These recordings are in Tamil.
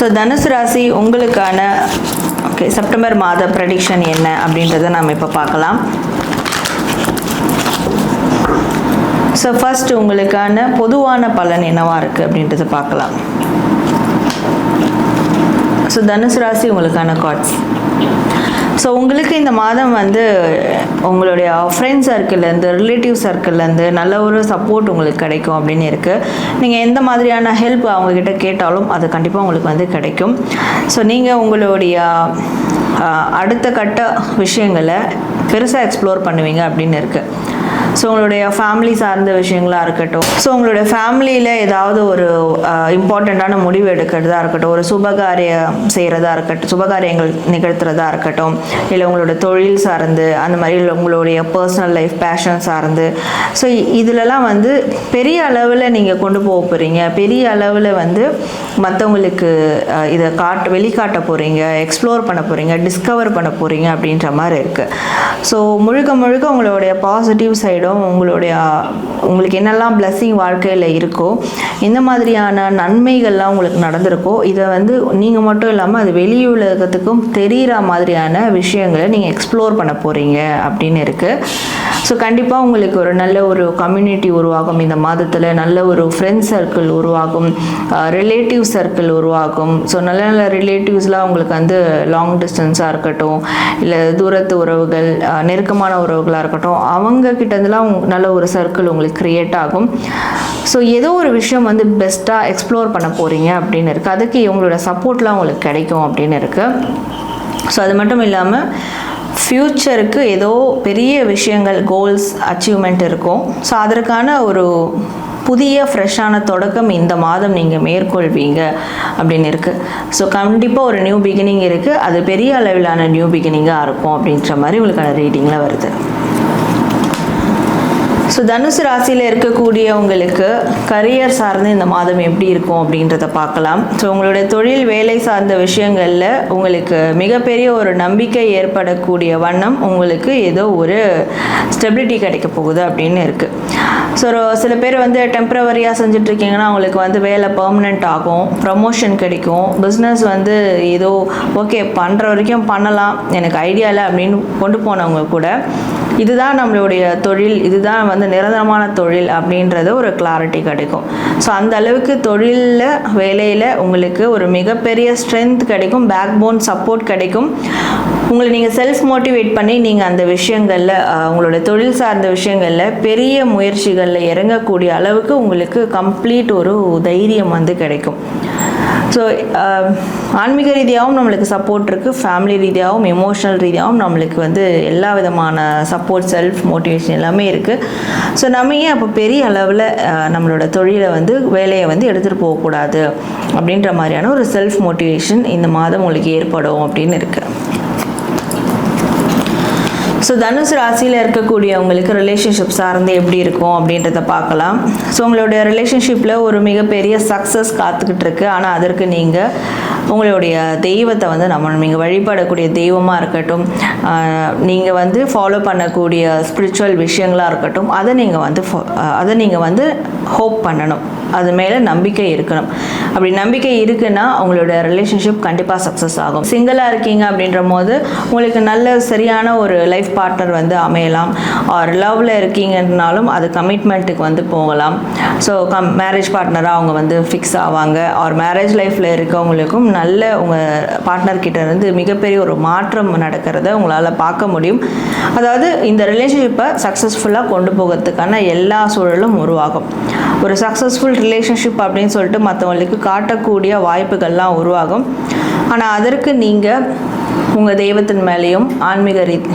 ஸோ தனுசு ராசி உங்களுக்கான ஓகே செப்டம்பர் மாத ப்ரெடிக்ஷன் என்ன அப்படின்றத நம்ம இப்போ பார்க்கலாம். ஸோ ஃபர்ஸ்ட் உங்களுக்கான பொதுவான பலன் என்னவாக இருக்குது அப்படின்றத பார்க்கலாம். ஸோ தனுசு ராசி உங்களுக்கான காட்ஸ் ஸோ உங்களுக்கு இந்த மாதம் வந்து உங்களுடைய ஃப்ரெண்ட் சர்க்கிள்லேருந்து ரிலேட்டிவ் சர்க்கிள்லேருந்து நல்ல ஒரு சப்போர்ட் உங்களுக்கு கிடைக்கும் அப்படின்னு இருக்குது நீங்கள் எந்த மாதிரியான ஹெல்ப் அவங்கக்கிட்ட கேட்டாலும் அது கண்டிப்பாக உங்களுக்கு வந்து கிடைக்கும். ஸோ நீங்கள் உங்களுடைய அடுத்த கட்ட விஷயங்களை பெருசாக எக்ஸ்ப்ளோர் பண்ணுவீங்க அப்படின்னு இருக்குது ஸோ உங்களுடைய ஃபேமிலி சார்ந்த விஷயங்களாக இருக்கட்டும். ஸோ உங்களுடைய ஃபேமிலியில் ஏதாவது ஒரு இம்பார்ட்டண்ட்டான முடிவு எடுக்கிறதா இருக்கட்டும் ஒரு சுபகாரியம் செய்கிறதா இருக்கட்டும் சுபகாரியங்கள் நிகழ்த்துறதா இருக்கட்டும் இல்லை உங்களோட தொழில் சார்ந்து அந்த மாதிரி இல்லை உங்களுடைய பர்சனல் லைஃப் பேஷன் சார்ந்து. ஸோ இதிலலாம் வந்து பெரிய அளவில் நீங்கள் கொண்டு போக போகிறீங்க பெரிய அளவில் வந்து மற்றவங்களுக்கு இதை காட்டு வெளிக்காட்ட போகிறீங்க எக்ஸ்ப்ளோர் பண்ண போகிறீங்க டிஸ்கவர் பண்ண போகிறீங்க அப்படின்ற மாதிரி இருக்குது ஸோ முழுக்க முழுக்க உங்களுடைய பாசிட்டிவ் சைடும் உங்களுடைய உங்களுக்கு என்னெல்லாம் பிளஸ்ஸிங் வாழ்க்கையில் இருக்கோ இந்த மாதிரியான நன்மைகள்லாம் உங்களுக்கு நடந்திருக்கோ இதை வந்து நீங்கள் மட்டும் இல்லாமல் அது வெளி உலகத்துக்கும் தெரிகிற மாதிரியான விஷயங்களை நீங்கள் எக்ஸ்ப்ளோர் பண்ண போகிறீங்க அப்படின்னு இருக்குது ஸோ கண்டிப்பாக உங்களுக்கு ஒரு நல்ல ஒரு கம்யூனிட்டி உருவாகும். இந்த மாதத்தில் நல்ல ஒரு ஃப்ரெண்ட் சர்க்கிள் உருவாகும். ரிலேட்டிவ் சர்க்கிள் உருவாகும். ஸோ நல்ல நல்ல ரிலேட்டிவ்ஸ்லாம் உங்களுக்கு வந்து லாங் டிஸ்டன்ஸாக இருக்கட்டும் இல்லை தூரத்து உறவுகள் நெருக்கமான உறவுகளாக இருக்கட்டும் அவங்கக்கிட்ட கிட்டேருந்துலாம் நல்ல ஒரு சர்க்கிள் உங்களுக்கு க்ரியேட் ஆகும். ஸோ ஏதோ ஒரு விஷயம் வந்து பெஸ்ட்டாக எக்ஸ்ப்ளோர் பண்ண போகிறீங்க அப்படின்னு இருக்குது அதுக்கு இவங்களோட சப்போர்ட்லாம் உங்களுக்கு கிடைக்கும் அப்படின்னு இருக்குது ஸோ அது மட்டும் இல்லாமல் ஃப்யூச்சருக்கு ஏதோ பெரிய விஷயங்கள் கோல்ஸ் அச்சீவ்மெண்ட் இருக்கும். ஸோ அதற்கான ஒரு புதிய ஃப்ரெஷ்ஷான தொடக்கம் இந்த மாதம் நீங்கள் மேற்கொள்வீங்க அப்படின்னு இருக்குது ஸோ கண்டிப்பாக ஒரு நியூ பிகினிங் இருக்குது அது பெரிய அளவிலான நியூ பிகினிங்காக இருக்கும் அப்படின்ற மாதிரி உங்களுக்கான ரீடிங்கில் வருது. ஸோ தனுசு ராசியில் இருக்கக்கூடியவங்களுக்கு கரியர் சார்ந்து இந்த மாதம் எப்படி இருக்கும் அப்படின்றத பார்க்கலாம். ஸோ உங்களுடைய தொழில் வேலை சார்ந்த விஷயங்களில் உங்களுக்கு மிகப்பெரிய ஒரு நம்பிக்கை ஏற்படக்கூடிய வண்ணம் உங்களுக்கு ஏதோ ஒரு ஸ்டெபிலிட்டி கிடைக்க போகுது அப்படின்னு இருக்குது ஸோ சில பேர் வந்து டெம்பரவரியாக செஞ்சுட்டு இருக்கீங்கன்னா அவங்களுக்கு வந்து வேலை பர்மனெண்ட் ஆகும் ப்ரமோஷன் கிடைக்கும் பிஸ்னஸ் வந்து ஏதோ ஓகே பண்ணுற வரைக்கும் பண்ணலாம் எனக்கு ஐடியா இல்லை அப்படின்னு கொண்டு போனவங்க கூட இதுதான் நம்மளுடைய தொழில் இதுதான் வந்து நிரந்தரமான தொழில் அப்படின்றது ஒரு கிளாரிட்டி கிடைக்கும். ஸோ அந்த அளவுக்கு தொழிலில் வேலையில் உங்களுக்கு ஒரு மிகப்பெரிய ஸ்ட்ரென்த் கிடைக்கும் பேக் போன் சப்போர்ட் கிடைக்கும். உங்களை நீங்கள் செல்ஃப் மோட்டிவேட் பண்ணி நீங்கள் அந்த விஷயங்களில் உங்களோட தொழில் சார்ந்த விஷயங்களில் பெரிய முயற்சிகளில் இறங்கக்கூடிய அளவுக்கு உங்களுக்கு கம்ப்ளீட் ஒரு தைரியம் வந்து கிடைக்கும். ஸோ um, ஆன்மீக ரீதியாகவும் நம்மளுக்கு சப்போர்ட் இருக்குது ஃபேமிலி ரீதியாகவும் எமோஷனல் ரீதியாகவும் நம்மளுக்கு வந்து எல்லா விதமான சப்போர்ட் செல்ஃப் மோட்டிவேஷன் எல்லாமே இருக்குது ஸோ நம்ம ஏன் அப்போ பெரிய அளவில் நம்மளோட தொழிலை வந்து வேலையை வந்து எடுத்துகிட்டு போகக்கூடாது? அப்படின்ற மாதிரியான ஒரு செல்ஃப் மோட்டிவேஷன் இந்த மாதம் உங்களுக்கு ஏற்படும் அப்படின்னு இருக்குது ஸோ தனுசு ராசியில் இருக்கக்கூடியவங்களுக்கு ரிலேஷன்ஷிப் சார்ந்து எப்படி இருக்கும் அப்படின்றத பார்க்கலாம். ஸோ உங்களுடைய ரிலேஷன்ஷிப்பில் ஒரு மிகப்பெரிய சக்ஸஸ் காத்துக்கிட்டு இருக்கு. ஆனால் அதற்கு நீங்கள் உங்களுடைய தெய்வத்தை வந்து நம்ம நீங்கள் வழிபடக்கூடிய தெய்வமாக இருக்கட்டும் நீங்கள் வந்து ஃபாலோ பண்ணக்கூடிய ஸ்பிரிச்சுவல் விஷயங்களாக இருக்கட்டும் அதை நீங்கள் வந்து அதை நீங்கள் வந்து ஹோப் பண்ணணும். அது மேலே நம்பிக்கை இருக்கணும். அப்படி நம்பிக்கை இருக்குன்னா உங்களோட ரிலேஷன்ஷிப் கண்டிப்பாக சக்ஸஸ் ஆகும். சிங்கிளாக இருக்கீங்க அப்படின்ற போது உங்களுக்கு நல்ல சரியான ஒரு லைஃப் பார்ட்னர் வந்து அமையலாம். ஆர் லவ்வில் இருக்கீங்கன்னாலும் அது கமிட்மெண்ட்டுக்கு வந்து போகலாம். ஸோ கம் மேரேஜ் பார்ட்னராக அவங்க வந்து ஃபிக்ஸ் ஆவாங்க. ஆர் மேரேஜ் லைஃப்பில் இருக்கவங்களுக்கும் நல்ல உங்கள் பார்ட்னர்கிட்ட இருந்து மிகப்பெரிய ஒரு மாற்றம் நடக்கிறத உங்களால் பார்க்க முடியும். அதாவது இந்த ரிலேஷன்ஷிப்பை சக்ஸஸ்ஃபுல்லாக கொண்டு போகிறதுக்கான எல்லா சூழலும் உருவாகும். ஒரு சக்ஸஸ்ஃபுல் ரிலேஷன்ஷிப் அப்படின்னு சொல்லிட்டு மற்றவங்களுக்கு காட்டக்கூடிய வாய்ப்புகள்லாம் உருவாகும். ஆனால் அதற்கு நீங்கள் உங்கள் தெய்வத்தின் மேலேயும் ஆன்மீக ரீதி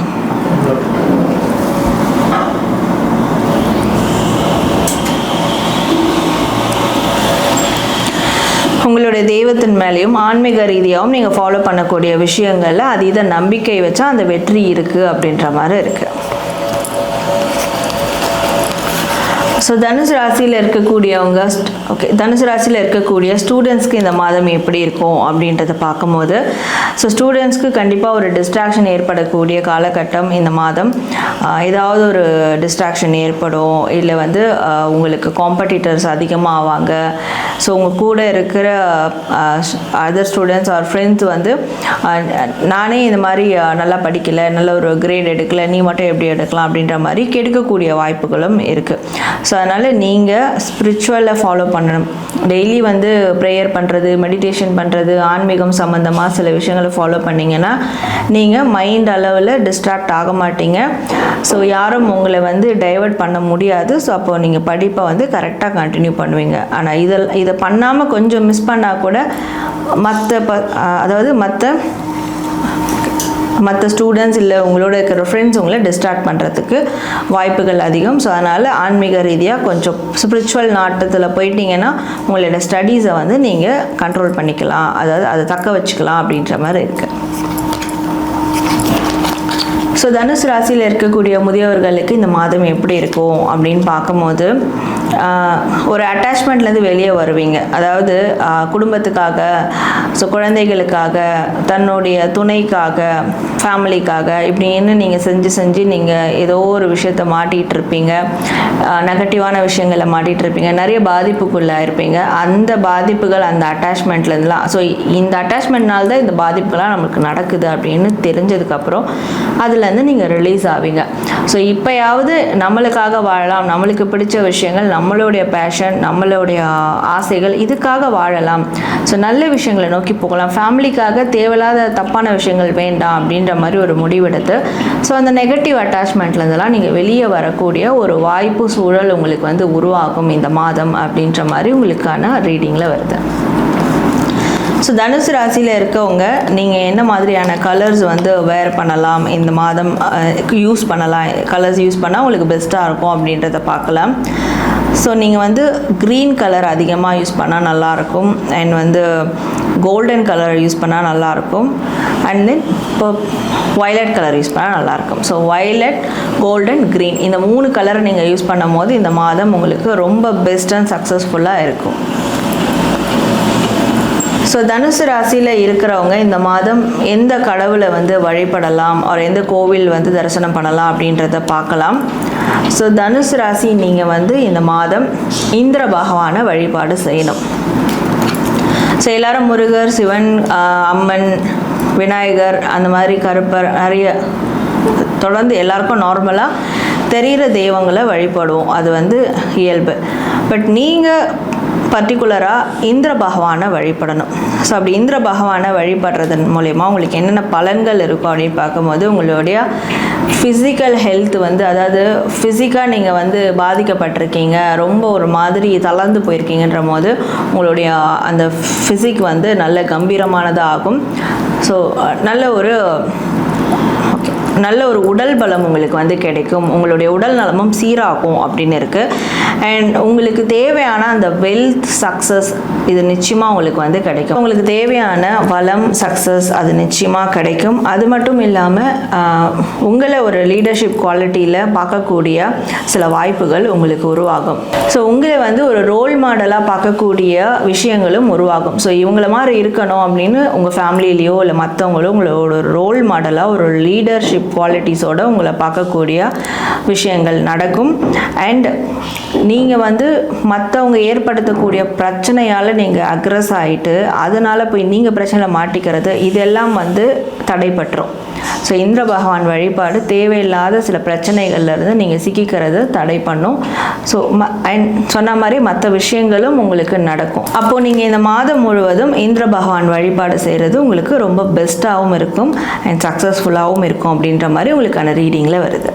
உங்களுடைய தெய்வத்தின் மேலேயும் ஆன்மீக ரீதியாகவும் நீங்கள் ஃபாலோ பண்ணக்கூடிய விஷயங்களில் அதீத நம்பிக்கை வச்சா அந்த வெற்றி இருக்குது அப்படின்ற மாதிரி இருக்குது ஸோ தனுசு ராசியில் இருக்கக்கூடியவங்க ஓகே தனுசு ராசியில் இருக்கக்கூடிய ஸ்டூடெண்ட்ஸ்க்கு இந்த மாதம் எப்படி இருக்கும் அப்படின்றத பார்க்கும்போது ஸோ ஸ்டூடெண்ட்ஸ்க்கு கண்டிப்பாக ஒரு டிஸ்ட்ராக்ஷன் ஏற்படக்கூடிய காலகட்டம் இந்த மாதம். ஏதாவது ஒரு டிஸ்ட்ராக்ஷன் ஏற்படும் இல்லை வந்து உங்களுக்கு காம்படிட்டர்ஸ் அதிகமாக ஆவாங்க ஸோ உங்கள் கூட இருக்கிற அதர் ஸ்டூடெண்ட்ஸ் ஆர் ஃப்ரெண்ட்ஸ் வந்து நானே இந்த மாதிரி நல்லா படிக்கலை நல்ல ஒரு கிரேட் எடுக்கலை நீ மட்டும் எப்படி எடுக்கலாம் அப்படின்ற மாதிரி கெடுக்கக்கூடிய வாய்ப்புகளும் இருக்குது ஸோ அதனால் நீங்கள் ஸ்பிரிச்சுவலை ஃபாலோ பண்ணணும். டெய்லி வந்து ப்ரேயர் பண்ணுறது மெடிடேஷன் பண்ணுறது ஆன்மீகம் சம்மந்தமாக சில விஷயங்களை ஃபாலோ பண்ணிங்கன்னா நீங்கள் மைண்ட் அளவில் டிஸ்ட்ராக்ட் ஆக மாட்டீங்க. ஸோ யாரும் உங்களை வந்து டைவர்ட் பண்ண முடியாது. ஸோ அப்போது நீங்கள் படிப்பை வந்து கரெக்டாக கண்டினியூ பண்ணுவீங்க. ஆனால் இதில் இதை பண்ணாமல் கொஞ்சம் மிஸ் பண்ணால் கூட மற்ற ப அதாவது மற்ற மற்ற ஸ்டூடெண்ட்ஸ் இல்லை உங்களோட இருக்கிற ஃப்ரெண்ட்ஸ் உங்களை டிஸ்ட்ராக்ட் பண்ணுறதுக்கு வாய்ப்புகள் அதிகம். ஸோ அதனால் ஆன்மீக ரீதியாக கொஞ்சம் ஸ்பிரிச்சுவல் நாட்டத்தில் போயிட்டீங்கன்னா உங்களோட ஸ்டடீஸை வந்து நீங்கள் கண்ட்ரோல் பண்ணிக்கலாம். அதாவது அதை தக்க வச்சுக்கலாம் அப்படின்ற மாதிரி இருக்குது ஸோ தனுசு ராசியில் இருக்கக்கூடிய முதியவர்களுக்கு இந்த மாதம் எப்படி இருக்கும் அப்படின்னு பார்க்கும்போது ஒரு அட்டாச்மெண்ட்லேருந்து வெளியே வருவீங்க. அதாவது குடும்பத்துக்காக ஸோ குழந்தைகளுக்காக தன்னுடைய துணைக்காக ஃபேமிலிக்காக இப்படின்னு நீங்கள் செஞ்சு செஞ்சு நீங்கள் ஏதோ ஒரு விஷயத்த மாட்டிகிட்டு இருப்பீங்க நெகட்டிவான விஷயங்களை மாட்டிகிட்டு இருப்பீங்க நிறைய பாதிப்புக்குள்ளே இருப்பீங்க அந்த பாதிப்புகள் அந்த அட்டாச்மெண்ட்லேருந்துலாம் ஸோ இந்த அட்டாச்மெண்ட்னால தான் இந்த பாதிப்புகள்லாம் நம்மளுக்கு நடக்குது அப்படின்னு தெரிஞ்சதுக்கப்புறம் அதுலேருந்து நீங்கள் ரிலீஸ் ஆவீங்க. ஸோ இப்போயாவது நம்மளுக்காக வாழலாம் நம்மளுக்கு பிடிச்ச விஷயங்கள் நம்மளுடைய பேஷன் நம்மளுடைய ஆசைகள் இதுக்காக வாழலாம். ஸோ நல்ல விஷயங்களை நோக்கி போகலாம். ஃபேமிலிக்காக தேவையில்லாத தப்பான விஷயங்கள் வேண்டாம் அப்படின்ற மாதிரி ஒரு முடிவெடுத்து ஸோ அந்த நெகட்டிவ் அட்டாச்மெண்ட்லேருந்துலாம் நீங்கள் வெளியே வரக்கூடிய ஒரு வாய்ப்பு சூழல் உங்களுக்கு வந்து உருவாகும் இந்த மாதம் அப்படின்ற மாதிரி உங்களுக்கான ரீடிங்கில் வருது. ஸோ தனுசு ராசியில் இருக்கவங்க நீங்கள் என்ன மாதிரியான கலர்ஸ் வந்து வேர் பண்ணலாம் இந்த மாதம் யூஸ் பண்ணலாம் கலர்ஸ் யூஸ் பண்ணால் உங்களுக்கு பெஸ்ட்டாக இருக்கும் அப்படின்றத பார்க்கலாம். ஸோ நீங்கள் வந்து க்ரீன் கலர் அதிகமாக யூஸ் பண்ணால் நல்லாயிருக்கும் அண்ட் வந்து கோல்டன் கலர் யூஸ் பண்ணால் நல்லாயிருக்கும் அண்ட் தென் இப்போ வயலட் கலர் யூஸ் பண்ணால் நல்லாயிருக்கும் ஸோ வயலட் கோல்டன் க்ரீன் இந்த மூணு கலரை நீங்கள் யூஸ் பண்ணும் போது இந்த மாதம் உங்களுக்கு ரொம்ப பெஸ்ட் அண்ட் சக்ஸஸ்ஃபுல்லாக இருக்கும். ஸோ தனுசு ராசியில் இருக்கிறவங்க இந்த மாதம் எந்த கடவுளை வந்து வழிபடலாம்? அவர் எந்த கோவில் வந்து தரிசனம் பண்ணலாம் அப்படின்றத பார்க்கலாம். ஸோ தனுசு ராசி நீங்கள் வந்து இந்த மாதம் இந்திர பகவானை வழிபாடு செய்யணும். ஸோ எல்லாரும் முருகர் சிவன் அம்மன் விநாயகர் அந்த மாதிரி கருப்பர் நிறைய தொடர்ந்து எல்லாருக்கும் நார்மலாக தெரிகிற தெய்வங்களை வழிபடுவோம். அது வந்து இயல்பு. பட் நீங்கள் பர்டிகுலராக இந்திர பகவானை வழிபடணும். ஸோ அப்படி இந்திர பகவானை வழிபடுறதன் மூலயமா உங்களுக்கு என்னென்ன பலன்கள் இருக்கும் அப்படின்னு பார்க்கும்போது உங்களுடைய ஃபிசிக்கல் ஹெல்த் வந்து அதாவது ஃபிசிக்காக நீங்கள் வந்து பாதிக்கப்பட்டிருக்கீங்க ரொம்ப ஒரு மாதிரி தளர்ந்து போயிருக்கீங்கன்ற போது உங்களுடைய அந்த ஃபிசிக் வந்து நல்ல கம்பீரமானதாக ஆகும் ஸோ நல்ல ஒரு நல்ல ஒரு உடல் பலம் உங்களுக்கு வந்து கிடைக்கும். உங்களுடைய உடல் நலமும் சீராகும் அப்படின்னு இருக்குது அண்ட் உங்களுக்கு தேவையான அந்த வெல்த் சக்ஸஸ் இது நிச்சயமாக உங்களுக்கு வந்து கிடைக்கும். உங்களுக்கு தேவையான வளம் சக்ஸஸ் அது நிச்சயமாக கிடைக்கும். அது மட்டும் இல்லாமல் உங்களை ஒரு லீடர்ஷிப் குவாலிட்டியில் பார்க்கக்கூடிய சில வாய்ப்புகள் உங்களுக்கு உருவாகும். ஸோ உங்களை வந்து ஒரு ரோல் மாடலாக பார்க்கக்கூடிய விஷயங்களும் உருவாகும். ஸோ இவங்கள மாதிரி இருக்கணும் அப்படின்னு உங்கள் ஃபேமிலியிலையோ இல்லை மற்றவங்களோ உங்களோட ஒரு ரோல் மாடலாக ஒரு லீடர்ஷிப் குவாலிட்டிஸோட உங்களை பார்க்கக்கூடிய விஷயங்கள் நடக்கும். அண்ட் நீங்கள் வந்து மற்றவங்க ஏற்படுத்தக்கூடிய பிரச்சனையால் நீங்கள் அக்ரஸ் ஆகிட்டு அதனால் போய் நீங்கள் பிரச்சனையில் மாட்டிக்கிறது இதெல்லாம் வந்து தடைபற்றும் ஸோ இந்திர பகவான் வழிபாடு தேவையில்லாத சில பிரச்சனைகள்லேருந்து நீங்கள் சிக்கிக்கிறது தடை பண்ணும் ஸோ ம அண்ட் சொன்ன மாதிரி மற்ற விஷயங்களும் உங்களுக்கு நடக்கும். அப்போது நீங்கள் இந்த மாதம் முழுவதும் இந்திர பகவான் வழிபாடு செய்கிறது உங்களுக்கு ரொம்ப பெஸ்ட்டாகவும் இருக்கும் அண்ட் சக்ஸஸ்ஃபுல்லாகவும் இருக்கும் அப்படின்ற மாதிரி உங்களுக்கான ரீடிங்கில் வருது.